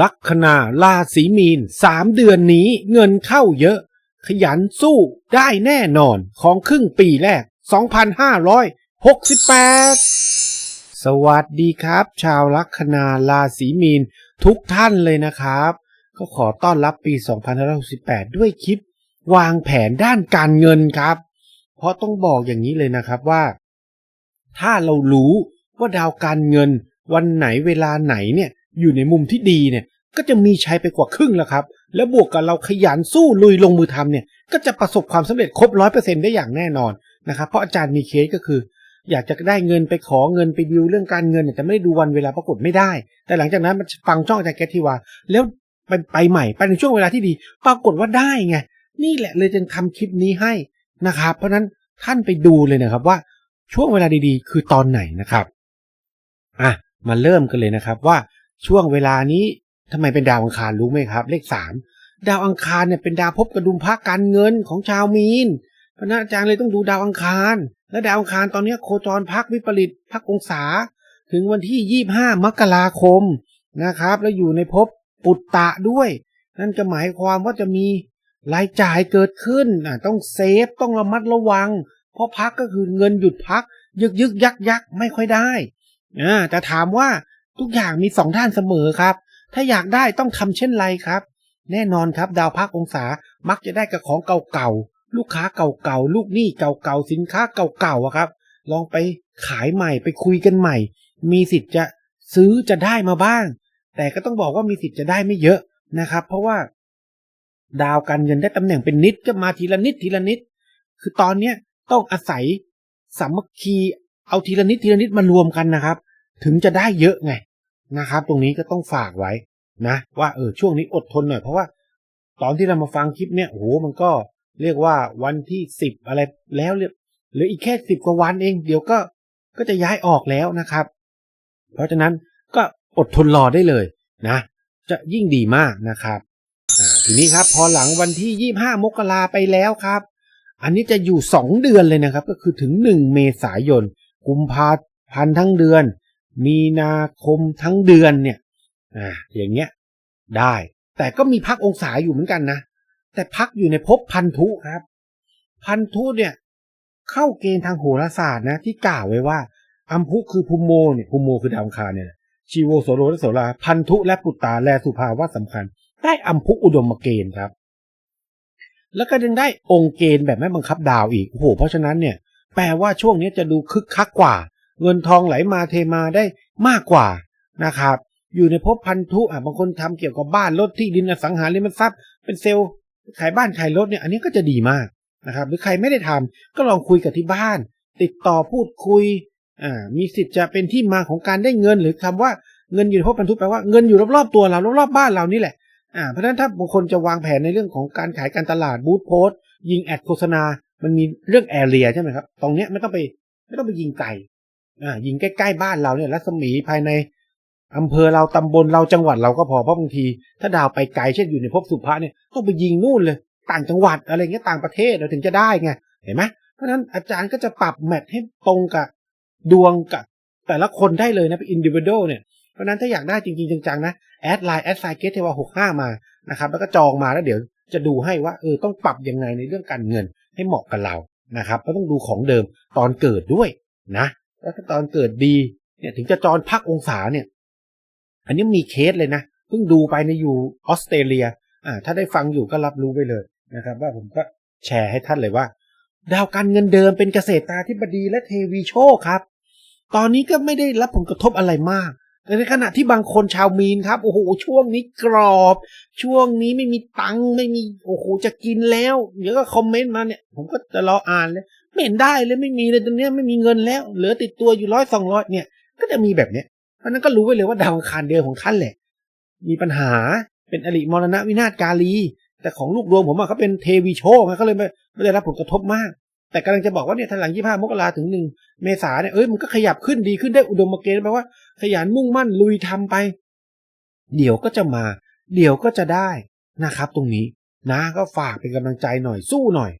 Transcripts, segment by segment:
ลัคนาราศีมีนสามเดือนนี้เงินเข้าเยอะ ขยันสู้ได้แน่นอนของครึ่งปีแรก 2568 สวัสดีครับ ชาวลัคนาราศีมีนทุกท่านเลยนะครับ ก็ขอต้อนรับปี 2568 ด้วยคลิป วางแผนด้านการเงินครับ เพราะต้องบอกอย่างนี้เลยนะครับว่า ถ้าเรารู้ว่าดาวการเงินวันไหนเวลาไหนเนี่ย อยู่ในมุมที่ดีเนี่ยก็จะมีใช้ไปกว่าครึ่งแล้วครับ แล้วบวกกับเราขยันสู้ลุยลงมือทำเนี่ย ก็จะประสบความสำเร็จครบร้อยเปอร์เซ็นได้อย่างแน่นอนนะครับ เพราะอาจารย์มีเคสก็คือ อยากจะได้เงินไปขอเงินไปดิวเรื่องการเงินเนี่ยแต่ไม่ได้ดูวันเวลาปรากฏไม่ได้ แต่หลังจากนั้นมันฟังช่องอาจารย์แกทีว่าแล้วไปไปใหม่ไปในช่วงเวลาที่ดี ปรากฏว่าได้ไงนี่แหละเลยจึงทำคลิปนี้ให้นะครับ เพราะนั้นท่านไปดูเลยนะครับว่าช่วงเวลาดีๆ คือตอนไหนนะครับอะมาเริ่มกันเลยนะครับว่า ช่วงเวลานี้ทำไมเป็นดาวอังคารรู้ไหมครับ เลขสามดาวอังคารเนี่ยเป็นดาวพบกระดุมพระการเงินของชาวมีนพระอาจารย์เลยต้องดูดาวอังคาร และดาวอังคารตอนนี้โคจรพักวิปริตพักองศา ถึงวันที่ 25 มกราคมนะครับ แล้วอยู่ในภพปุตตะด้วย นั่นก็หมายความว่าจะมีรายจ่ายเกิดขึ้นอะต้องเซฟต้องระมัดระวัง เพราะพักก็คือเงินหยุดพัก ยึกยึกยักยักไม่ค่อยได้อ่าแต่ถามว่า ทุกอย่างมีสองด้านเสมอครับ ถ้าอยากได้ต้องทำเช่นไรครับ แน่นอนครับดาวพักองศามักจะได้กับของเก่าๆลูกค้าเก่าๆลูกหนี้เก่าๆสินค้าเก่าๆอะครับ ลองไปขายใหม่ไปคุยกันใหม่ มีสิทธิ์จะซื้อจะได้มาบ้าง แต่ก็ต้องบอกว่ามีสิทธิ์จะได้ไม่เยอะนะครับ เพราะว่า ดาวการเงินได้ตำแหน่งเป็นนิดก็มาทีละนิดทีละนิด คือตอนเนี้ยต้องอาศัยสามัคคีเอาทีละนิดทีละนิดมารวมกันนะครับ ถึงจะได้เยอะไง นะครับ ตรงนี้ก็ต้องฝากไว้นะ ว่าเออช่วงนี้อดทนหน่อยเพราะว่า ตอนที่เรามาฟังคลิปเนี่ยโอ้โหมันก็เรียกว่าวันที่สิบอะไรแล้วเรียหรืออีกแค่สิบกว่าวันเอง เดี๋ยวก็ก็จะย้ายออกแล้วนะครับ เพราะฉะนั้นก็อดทนรอได้เลยนะ จะยิ่งดีมากนะครับทีนี้ครับพอหลังวันที่ยี่ห้ามกราไปแล้วครับ อันนี้จะอยู่สองเดือนเลยนะครับ ก็คือถึงหนึ่งเมษายน กุมภาพันธ์ทั้งเดือน มีนาคมทั้งเดือนเนี่ยอ่าอย่างเงี้ยได้ แต่ก็มีพักองศาอยู่เหมือนกันนะ แต่พักอยู่ในภพพันธุครับ พันธุเนี่ย เข้าเกณฑ์ทางโหราศาสตร์นะ ที่กล่าวไว้ว่า อัมพุคือภูมโมเนี่ยภูมโมคือดาวคารเนี่ยชีโวโสโรและโสราพันธุและปุตตาและสุภาวะสำคัญ ได้อัมพุอุดมเกณฑ์ครับ แล้วก็ยังได้องค์เกณฑ์แบบไม่บังคับดาวอีกโอ้โหเพราะฉะนั้นเนี่ยแปลว่าช่วงนี้จะดูคึกคักกว่า เงินทองไหลมาเทมาได้มากกว่านะครับ อยู่ในภพพันธุอะบางคนทำเกี่ยวกับบ้านรถที่ดินอสังหาริมทรัพย์ เป็นเซลล์ขายบ้านขายรถเนี่ยอันนี้ก็จะดีมากนะครับ หรือใครไม่ได้ทำก็ลองคุยกับที่บ้าน ติดต่อพูดคุยอ่ามีสิทธิ์จะเป็นที่มาของการได้เงินหรือคำว่าเงินอยู่ในภพพันธุแปลว่าเงินอยู่รอบๆตัวเรารอบๆบ้านเรานี่แหละอ่าเพราะฉะนั้นถ้าบางคนจะวางแผนในเรื่องของการขายการตลาดบูธโพสต์ยิงแอดโฆษณา มันมีเรื่องแอเรียใช่ไหมครับ ตรงเนี้ยไม่ต้องไปไม่ต้องไปยิงไกล อ่ายิงใกล้ๆบ้านเราเนี่ยรัศมีภายในอำเภอเราตำบลเราจังหวัดเราก็พอเพราะบางที ถ้าดาวไปไกลเช่นอยู่ในภพสุภะเนี่ยต้องไปยิงนู่นเลย ต่างจังหวัดอะไรเงี้ยต่างประเทศเราถึงจะได้ไงเห็นไหมเพราะฉะนั้นอาจารย์ก็จะปรับแมทให้ตรงกับดวงกับแต่ละคนได้เลยนะเป็นอินดิวิโดเนี่ยเพราะนั้นถ้าอยากได้จริงๆจังๆนะแอดไลน์แอดไซเกตเทวาหกห้ามานะครับแล้วก็จองมาแล้วเดี๋ยวจะดูให้ว่าเออต้องปรับยังไงในเรื่องการเงินให้เหมาะกับเรานะครับก็ต้องดูของเดิมตอนเกิดด้วยนะ แล้วถ้าตอนเกิดดีเนี่ยถึงจะจรพักองศาเนี่ย อันนี้มีเคสเลยนะเพิ่งดูไปในอยู่ออสเตรเลีย อ่า ถ้าได้ฟังอยู่ก็รับรู้ไปเลยนะครับ ว่าผมก็แชร์ให้ท่านเลยว่า ดาวการเงินเดิมเป็นเกษตราธิบดีและเทวีโชคครับ ตอนนี้ก็ไม่ได้รับผลกระทบอะไรมากแต่ในขณะที่บางคนชาวมีนครับ โอ้โห ช่วงนี้กรอบ ช่วงนี้ไม่มีตังค์ไม่มี โอ้โห จะกินแล้ว เดี๋ยวก็คอมเมนต์มาเนี่ย ผมก็จะรออ่านเลย ไม่เห็นได้เลยไม่มีเลยตอนนี้ไม่มีเงินแล้ว เหลือติดตัวอยู่ร้อยสองร้อยเนี่ย ก็จะมีแบบเนี้ยเพราะนั้นก็รู้ไว้เลยว่าดาวอังคารเดิมของท่านแหละ มีปัญหาเป็นอริมรณะวินาศกาลี แต่ของลูกดวงผมอะเขาเป็นเทวีโชคเขาเลยไม่ไม่ได้รับผลกระทบมาก แต่กำลังจะบอกว่าเนี่ยทันหลังยี่ห้ามกราถึงหนึ่งเมษาเนี่ยเอ้ยมันก็ขยับขึ้นดีขึ้นได้อุดมเกณฑ์แปลว่า ขยันมุ่งมั่นลุยทำไป เดี๋ยวก็จะมา เดี๋ยวก็จะได้นะครับ ตรงนี้นะก็ฝากเป็นกำลังใจหน่อยสู้หน่อย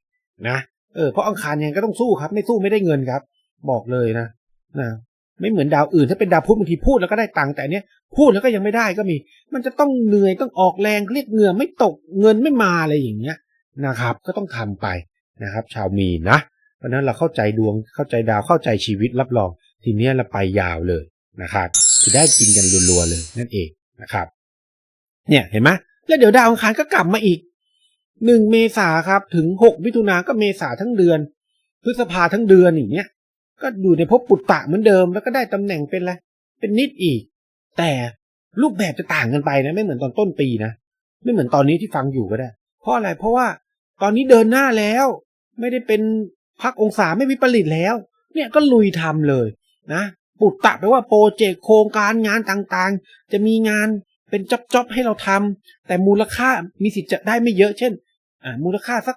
นะ เออเพราะอังคารยังก็ต้องสู้ครับ ไม่สู้ไม่ได้เงินครับ บอกเลยนะนะไม่เหมือนดาวอื่นถ้าเป็นดาวพุธบางทีพูดแล้วก็ได้ตังค์แต่เนี้ยพูดแล้วก็ยังไม่ได้ก็มี มันจะต้องเหนื่อยต้องออกแรงเรียกเหงื่อไม่ตกเงินไม่มาอะไรอย่างเงี้ยนะครับ ก็ต้องทำไปนะครับ ชาวมีนะเพราะฉะนั้นเราเข้าใจดวงเข้าใจดาวเข้าใจชีวิตรับรอง ทีเนี้ยเราไปยาวเลยนะครับจะได้กินกันรัวๆเลยนั่นเองนะครับ เนี่ยเห็นไหมแล้วเดี๋ยวดาวอังคารก็กลับมาอีก หนึ่งเมษาครับถึงหกมิถุนาก็เมษาทั้งเดือน พฤษภาทั้งเดือนอย่างเงี้ย ก็อยู่ในภพปุตตะเหมือนเดิมแล้วก็ได้ตำแหน่งเป็นอะไรเป็นนิดอีก แต่รูปแบบจะต่างกันไปนะไม่เหมือนตอนต้นปีนะไม่เหมือนตอนนี้ที่ฟังอยู่ก็ได้ เพราะอะไรเพราะว่าตอนนี้เดินหน้าแล้ว ไม่ได้เป็นพักองศาไม่วิปริตแล้ว เนี่ยก็ลุยทำเลยนะปุตตะแปลว่าโปรเจกต์โครงการงานต่างๆ จะมีงานเป็นจ็อบๆให้เราทำแต่มูลค่ามีสิทธิ์จะได้ไม่เยอะเช่น อ่ามูลค่าสัก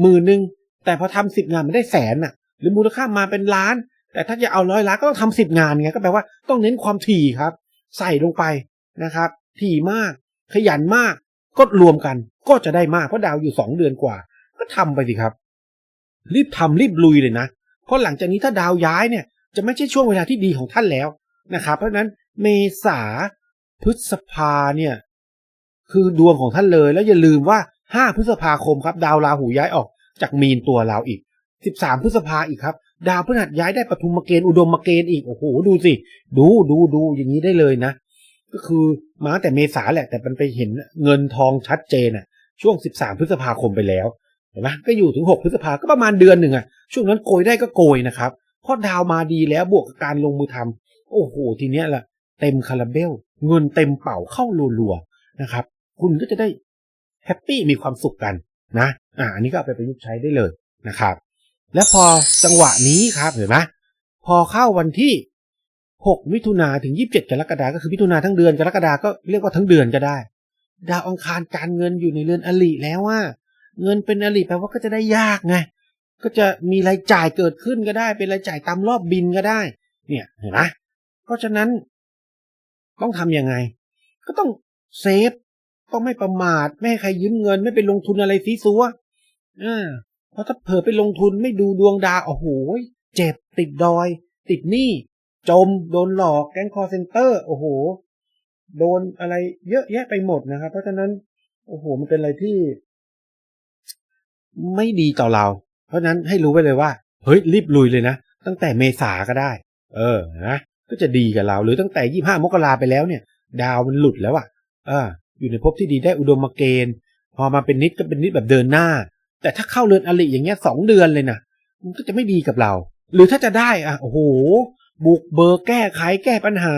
หมื่นหนึ่งแต่พอทำสิบงานมันได้แสนน่ะ หรือมูลค่ามาเป็นล้าน แต่ถ้าจะเอาร้อยล้านก็ต้องทำสิบงานไงก็แปลว่าต้องเน้นความถี่ครับ ใส่ลงไปนะครับ ถี่มาก ขยันมาก ก็รวมกัน ก็จะได้มากเพราะดาวอยู่สองเดือนกว่า ก็ทำไปสิครับ รีบทำรีบลุยเลยนะเพราะหลังจากนี้ถ้าดาวย้ายเนี่ย จะไม่ใช่ช่วงเวลาที่ดีของท่านแล้วนะครับเพราะฉะนั้นเมษาพฤษภาเนี่ย คือดวงของท่านเลยแล้วอย่าลืมว่า 5 พฤษภาคมครับ ดาวราหูย้ายออกจากมีนตัวเราอีก 13 พฤษภาอีกครับ ดาวพฤหัสย้ายได้ปฐุมเกณฑ์อุดมเกณฑ์อีก โอ้โห ดูสิ ดูดูดูอย่างนี้ได้เลยนะ ก็คือมาแต่เมษาแหละ แต่มันไปเห็นเงินทองชัดเจนอะช่วง 13 พฤษภาคมไปแล้วเห็นไหมก็อยู่ถึง 6 พฤษภาก็ประมาณเดือนหนึ่งอะช่วงนั้นโกยได้ก็โกยนะครับเพราะดาวมาดีแล้วบวกกับการลงมือทำโอ้โห ทีเนี้ยละเต็มคาราเบล เงินเต็มเป่าเข้ารัวๆนะครับ คุณก็จะได้ แฮปปี้มีความสุขกันนะอ่าอันนี้ก็เอาไปประยุกต์ใช้ได้เลยนะครับ และพอจังหวะนี้ครับเห็นไหมพอเข้าวันที่ 6 มิถุนาถึง 27 กรกฎาก็คือมิถุนาทั้งเดือนกรกฎาก็เรียกว่าทั้งเดือนก็ได้ ดาวอังคารการเงินอยู่ในเรือนอลิแล้วว่า เงินเป็นอลิแปลว่าก็จะได้ยากไงก็จะมีรายจ่ายเกิดขึ้นก็ได้ เป็นรายจ่ายตามรอบบินก็ได้ เนี่ยเห็นไหมเพราะฉะนั้น ต้องทำยังไง ก็ต้องเซฟ ต้องไม่ประมาทไม่ให้ใครยืมเงินไม่ไปลงทุนอะไรซีซัวอ่าเพราะถ้าเผลอไปลงทุนไม่ดูดวงดาวโอ้โหเจ็บติดดอย ติดหนี้จมโดนหลอกแก๊งคอร์เซนเตอร์โอ้โห โดนอะไรเยอะแยะไปหมดนะครับ เพราะฉะนั้น โอ้โห มันเป็นอะไรที่ ไม่ดีต่อเรา เพราะนั้นให้รู้ไว้เลยว่า เฮ้ย รีบลุยเลยนะ ตั้งแต่เมษาก็ได้ เออนะก็จะดีกับเรา หรือตั้งแต่ยี่ห้ามกราไปแล้วเนี่ย ดาวมันหลุดแล้วอะอ่า อยู่ในภพที่ดีได้อุดมเกณฑ์ พอมาเป็นนิดก็เป็นนิดแบบเดินหน้า แต่ถ้าเข้าเรือนอริอย่างเงี้ยสองเดือนเลยนะมันก็จะไม่ดีกับเรา หรือถ้าจะได้อะโอ้โหบุกเบอร์แก้ไขแก้ปัญหา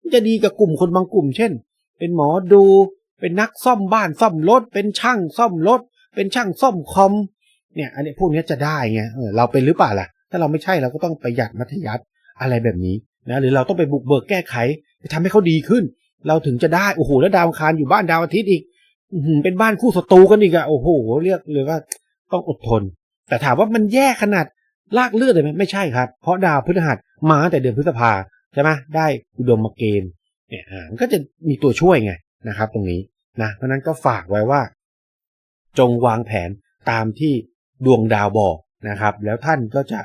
มันจะดีกับกลุ่มคนบางกลุ่ม เช่น เป็นหมอดู เป็นนักซ่อมบ้านซ่อมรถ เป็นช่างซ่อมรถ เป็นช่างซ่อมคอม เนี่ย อันนี้พวกนี้จะได้ไงเออเราเป็นหรือเปล่าล่ะ ถ้าเราไม่ใช่เราก็ต้องประหยัดมัธยัติอะไรแบบนี้นะ หรือเราต้องไปบุกเบิกแก้ไขไปทำให้เขาดีขึ้น เราถึงจะได้โอ้โหแล้วดาวคารอยู่บ้านดาวอาทิตย์อีกเป็นบ้านคู่ศัตรูกันอีกอะโอ้โหเรียกเลยว่าต้องอดทน แต่ถามว่ามันแย่ขนาดลากเลือดเลยไหมไม่ใช่ครับ เพราะดาวพฤหัสมาตั้งแต่เดือนพฤษภาใช่ไหมได้อุดมเกณฑ์เนี่ยมันก็จะมีตัวช่วยไงนะครับ ตรงนี้นะเพราะนั้นก็ฝากไว้ว่า จงวางแผนตามที่ดวงดาวบอกนะครับ แล้วท่านก็จะ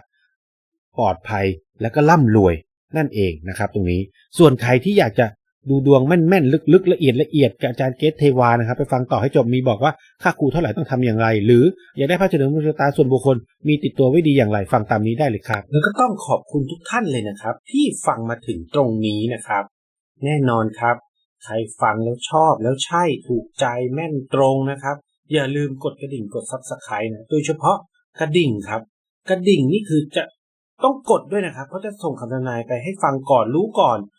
ปลอดภัยแล้วก็ร่ำรวยนั่นเองนะครับ ตรงนี้ส่วนใครที่อยากจะ ดูดวงแม่นๆลึกๆละเอียดละเอียดกับอาจารย์เกตเทวานะครับไปฟังต่อให้จบมีบอกว่าค่าครูเท่าไหร่ต้องทำอย่างไร หรืออยากได้พระเจริญดวงชะตาส่วนบุคคลมีติดตัวไว้ดีอย่างไรฟังตามนี้ได้เลยครับ แล้วก็ต้องขอบคุณทุกท่านเลยนะครับ ที่ฟังมาถึงตรงนี้นะครับ แน่นอนครับ ใครฟังแล้วชอบแล้วใช่ถูกใจแม่นตรงนะครับ อย่าลืมกดกระดิ่งกดซับสไครต์นะโดยเฉพาะกระดิ่งครับ กระดิ่งนี่คือจะต้องกดด้วยนะครับเพราะจะส่งคำทำนายไปให้ฟังก่อนรู้ก่อน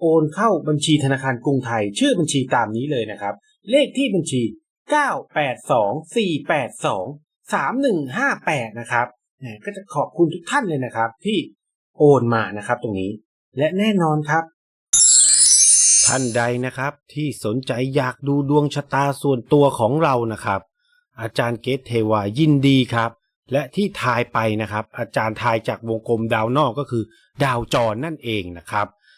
โอนเข้าบัญชีธนาคารกรุงไทย ชื่อบัญชีตามนี้เลยนะครับ เลขที่บัญชี 982-482-3158 นะครับเนี่ยก็จะขอบคุณทุกท่านเลยนะครับ ที่โอนมานะครับตรงนี้ และแน่นอนครับทท่านใดนะครับ ที่สนใจอยากดูดวงชะตาส่วนตัวของเรานะครับ อาจารย์เกตเทวายินดีครับ และที่ทายไปนะครับ อาจารย์ทายจากวงกลมดาวนอกก็คือ ดาวจรนั่นเองนะครับ